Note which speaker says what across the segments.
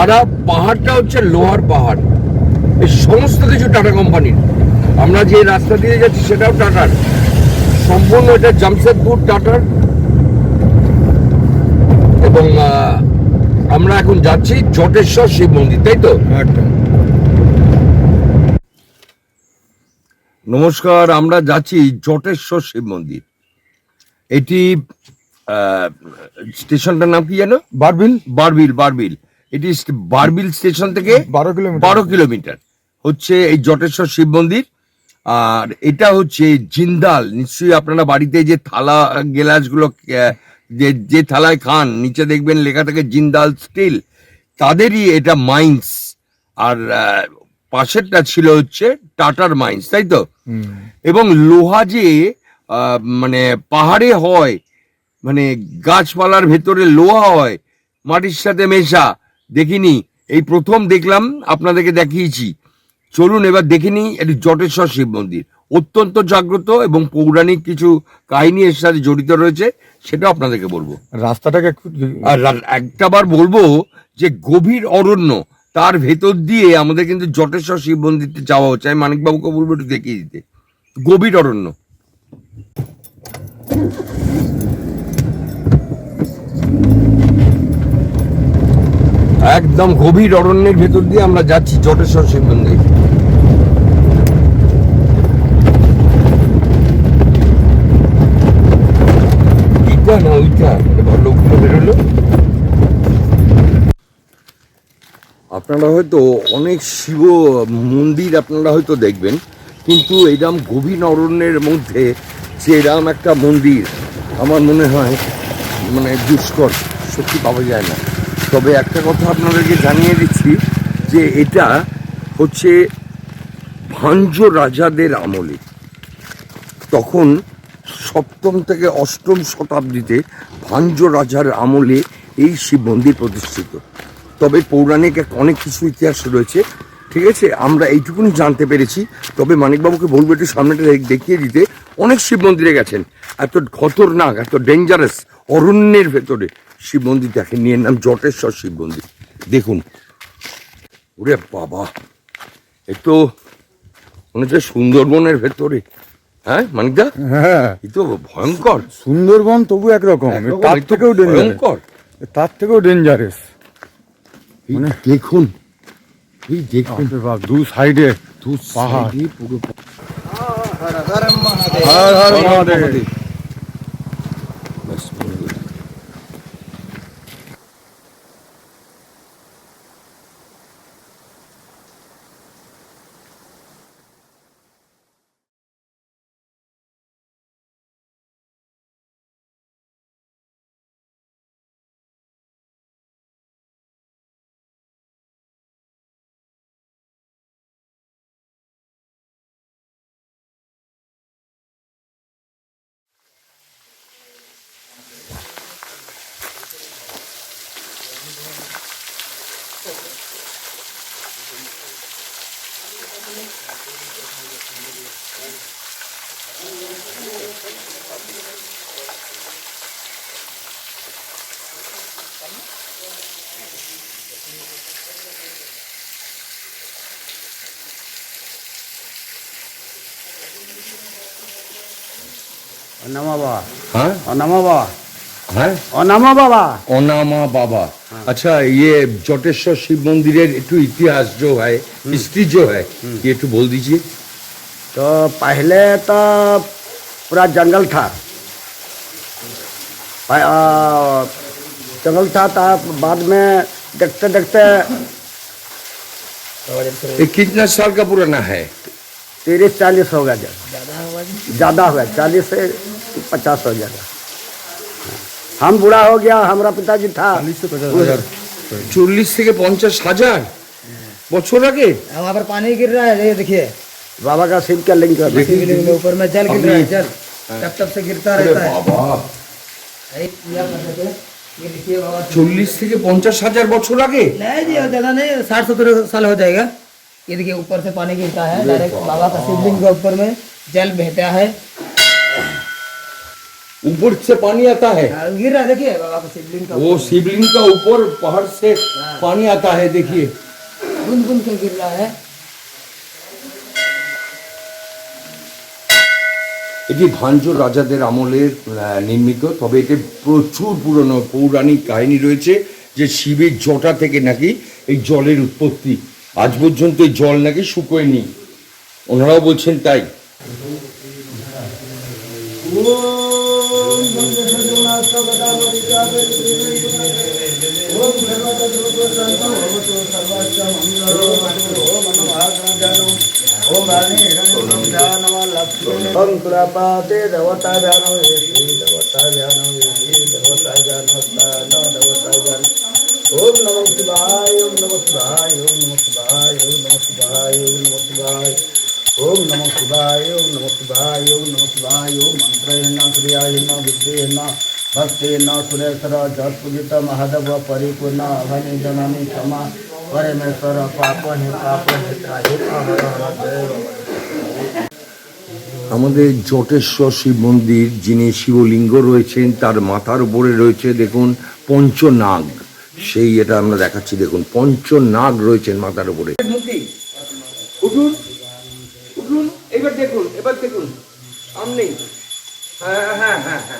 Speaker 1: সারা পাহাড়টা হচ্ছে লোহার পাহাড়। এই সমস্ত কিছু টাটা কোম্পানির। আমরা যে রাস্তা দিয়ে যাচ্ছি সেটাও টাটার। সম্পূর্ণ এটা জামশেদপুর টাটার। এবং আমরা এখন যাচ্ছি জটেশ্বর শিব মন্দির তাই তো? নমস্কার আমরা যাচ্ছি জটেশ্বর শিব মন্দির। এটি স্টেশনটার নাম কি জানো
Speaker 2: বারবিল।
Speaker 1: বারবিল বারবিল। এটি বারবিল স্টেশন থেকে
Speaker 2: বারো কিলোমিটার।
Speaker 1: বারো কিলোমিটার। হচ্ছে এই জটেশ্বর শিব মন্দির। আর এটা হচ্ছে জিন্দাল। নিশ্চয়ই আপনারা বাড়িতে যে থালা গেলাসগুলো যে যে থালায় খান নিচে দেখবেন লেখা থাকে জিন্দাল স্টিল। তাদেরই এটা মাইন্স। আর পাশেরটা ছিল হচ্ছে টাটার মাইন্স তাই তো? এবং লোহা যে মানে পাহাড়ে হয় মানে গাছপালার ভেতরে লোহা হয় মাটির সাথে মেশা দেখিনি। এই প্রথম দেখলাম আপনাদেরকে দেখিয়েছি। চলুন এবার দেখিনি এটি জটেশ্বর শিব মন্দির। অত্যন্ত জাগ্রত এবং পৌরাণিক কিছু কাহিনী এর সাথে জড়িত রয়েছে সেটা আপনাদেরকে বলব।
Speaker 2: রাস্তাটাকে একটু
Speaker 1: আর একটাবার বলব যে গভীর অরণ্য তার ভেতর দিয়ে আমাদের কিন্তু জটেশ্বর শিব মন্দিরতে যাওয়া হচ্ছে। আমি মানিকবাবুকে বলব একটু দেখিয়ে দিতে। গভীর অরণ্য। একদম গভীর অরণ্যের ভেতর দিয়ে আমরা যাচ্ছি জটেশ্বর শিব মন্দির বেরোলো। আপনারা হয়তো অনেক শিব মন্দির আপনারা হয়তো দেখবেন, কিন্তু এরম গভীর অরণ্যের মধ্যে যে এরম একটা মন্দির, আমার মনে হয় মানে দুষ্কর, সত্যি পাওয়া যায় না। তবে একটা কথা আপনাদেরকে জানিয়ে দিচ্ছি যে এটা হচ্ছে ভাঞ্জ রাজাদের আমলে। তখন সপ্তম থেকে অষ্টম শতাব্দীতে ভাঞ্জ রাজার আমলে এই শিব মন্দির প্রতিষ্ঠিত। তবে পৌরাণিক এক অনেক কিছু ইতিহাস রয়েছে, ঠিক আছে? আমরা এইটুকুনি জানতে পেরেছি। তবে মানিকবাবুকে বলব একটু সামনেটা দেখ- দেখিয়ে দিতে, অনেক শিব মন্দিরে গেছেন। এত খতরনাক, এত ডেঞ্জারাস অরণ্যের ভেতরে। শিব মন্দির দেখেন নিয়ে নাম জটেশ্বর শিব মন্দির দেখুন ওরে বাবা এ তো মনে হচ্ছে সুন্দরবনের ভেতরে হ্যাঁ মানিকদা?
Speaker 2: হ্যাঁ।
Speaker 1: এ তো ভয়ঙ্কর।
Speaker 2: সুন্দরবন তবু একরকম তার থেকেও ডেঞ্জারাস
Speaker 1: ভয়ঙ্কর।
Speaker 2: তার থেকেও ডেঞ্জারাস
Speaker 1: এই দেখুন এই দেখুন।
Speaker 2: দু সাইডে
Speaker 1: দু
Speaker 2: পাহাড়।
Speaker 1: পুরো
Speaker 2: হর হর মহাদেব।
Speaker 1: ব্যাস, বলে দিলাম।
Speaker 3: অনামা বাবা
Speaker 1: হ্যাঁ
Speaker 3: অনামা বাবা
Speaker 1: হ্যাঁ
Speaker 3: অনামা বাবা
Speaker 1: অনামা বাবা अच्छा ये जटेश्वर शिव मंदिर একটু इतिहास जो है हिस्ट्री जो है ये একটু बोल दीजिए
Speaker 3: तो पहले तो पूरा जंगल था प- आ, जंगल था था बाद में देखते देखते
Speaker 1: ये कितना साल का पुराना है
Speaker 3: तीस चालीस हो गया जब ज़्यादा हो गया चालीस से पचास हो जाएगा हम बूढ़ा हो गया हमारा पिताजी था
Speaker 1: চল্লিশ থেকে পঞ্চাশ হাজার বছর আগে
Speaker 4: वहाँ पर पानी गिर रहा है ये देखिए
Speaker 3: बाबा का शिव का लिंग कर
Speaker 1: देखिए।
Speaker 4: बिल्डिंग में ऊपर में जल गिर रहा है जल टप टप से गिरता
Speaker 1: আরে
Speaker 4: रहता है
Speaker 1: বাবা
Speaker 4: ये किया करते थे। ये देखिए बाबा
Speaker 1: চল্লিশ থেকে পঞ্চাশ হাজার বছর আগে
Speaker 4: नहीं जी ज्यादा नहीं साठ सत्तर साल हो जाएगा ये देखिए ऊपर से पानी गिरता है डायरेक्ट बाबा का शिवलिंग के ऊपर में जल बहता है
Speaker 1: ऊपर से पानी आता है
Speaker 4: हाँ, गिर रहा है देखिए बाबा का शिवलिंग का
Speaker 1: वो शिवलिंग का ऊपर पहाड़ से पानी आता है देखिए
Speaker 4: बूंद बूंद के गिर रहा है
Speaker 1: এটি ভাঞ্জ রাজাদের আমলের আহ, নির্মিত তবে এতে প্রচুর পুরনো পৌরাণিক কাহিনী রয়েছে যে শিবের জটা থেকে নাকি এই জলের উৎপত্তি আজ পর্যন্ত এই জল নাকি শুকোয়নি ওনারাও বলছেন তাই
Speaker 3: ओम कृपाते देवता ये देवता ये देवता तानो देवता जानो ओम नमः शिवाय ओम नमः शिवाय ओम नमः शिवाय ओम नमः शिवाय ओम नमः शिवाय ओम नमः शिवाय ओम नमः शिवाय ओम नमः शिवाय ओम मंत्रेण क्रियायेन बुद्धेन भक्तेन सुरेश्वर जत्पूजित ভক্তি ಭಕ್ತಿಯನ್ನು ಸುರೇಶ್ವರ ಜಪೂಜಿತ ಮಹಾದೇವ ಪರಿಪೂರ್ಣ ಅಭನಿ ಜನನಿ ಕ್ಷಮ ಪರಮೇಶ್ವರ ಪಾಪ ಹೇ ಪಾಪ
Speaker 1: আমাদের জটেশ্বর শিব মন্দির, যিনি শিবলিঙ্গ রয়েছেন, তার মাথার উপরে রয়েছে, দেখুন, পঞ্চনাগ। সেই এটা আমরা দেখাচ্ছি, দেখুন, পঞ্চনাগ রয়েছেন মাথার উপরে। উঠুন উঠুন, এবার দেখুন এবার দেখুন। সামনেই। হ্যাঁ হ্যাঁ হ্যাঁ হ্যাঁ।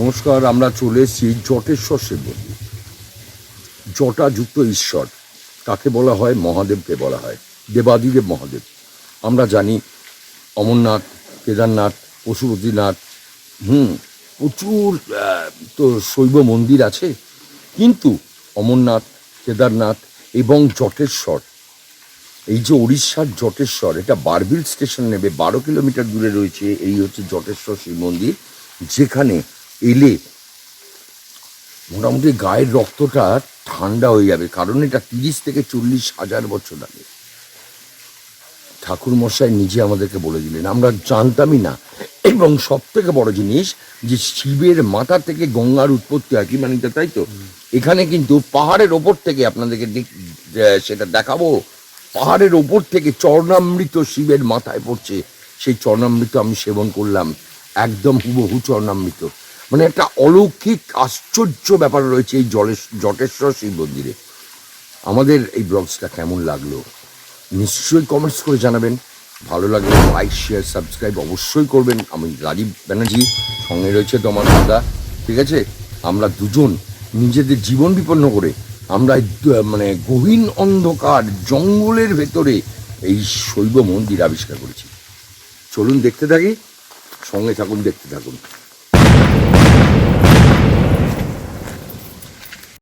Speaker 1: নমস্কার, আমরা চলে এসেছি জটেশ্বর শিব মন্দির জটাযুক্ত ঈশ্বর, তাকে বলা হয় মহাদেবকে বলা হয়, দেবাদিদেব মহাদেব। আমরা জানি অমরনাথ, কেদারনাথ পশুপতিনাথ হুম, প্রচুর তো শৈব মন্দির আছে। কিন্তু অমরনাথ, কেদারনাথ এবং জটেশ্বর, এই যে উড়িষ্যার জটেশ্বর, এটা বারবিল স্টেশন নেবে, বারো কিলোমিটার দূরে রয়েছে, এই হচ্ছে জটেশ্বর শিব মন্দির, যেখানে এলে মোটামুটি গায়ের রক্তটা ঠান্ডা হয়ে যাবে, কারণ এটা তিরিশ থেকে চল্লিশ হাজার বছর আগে। ঠাকুর মশাই নিজে আমাদেরকে বলে দিলেন, আমরা জানতামই না। এবং সব থেকে বড় জিনিস যে শিবের মাথা থেকে গঙ্গার উৎপত্তি হয়, কি মানিতে, তাই তো? এখানে কিন্তু পাহাড়ের ওপর থেকে আপনাদেরকে সেটা দেখাবো। পাহাড়ের ওপর থেকে চর্ণামৃত শিবের মাথায় পড়ছে। সেই চর্ণামৃত আমি সেবন করলাম, একদম হুবহু চর্ণামৃত। মানে একটা অলৌকিক, আশ্চর্য ব্যাপার রয়েছে এই জলেশ, জটেশ্বর শিব মন্দিরে। আমাদের এই ব্লগসটা কেমন লাগল? নিশ্চয়ই কমেন্টস করে জানাবেন। ভালো লাগলে লাইক শেয়ার সাবস্ক্রাইব অবশ্যই করবেন। আমি রাজীব ব্যানার্জি, সঙ্গে রয়েছে তোমার দাদা। ঠিক আছে? আমরা দুজন নিজেদের জীবন বিপন্ন করে আমরা মানে গহীন অন্ধকার জঙ্গলের ভেতরে এই শৈব মন্দির আবিষ্কার করেছি। চলুন দেখতে থাকি। সঙ্গে থাকুন, দেখতে থাকুন।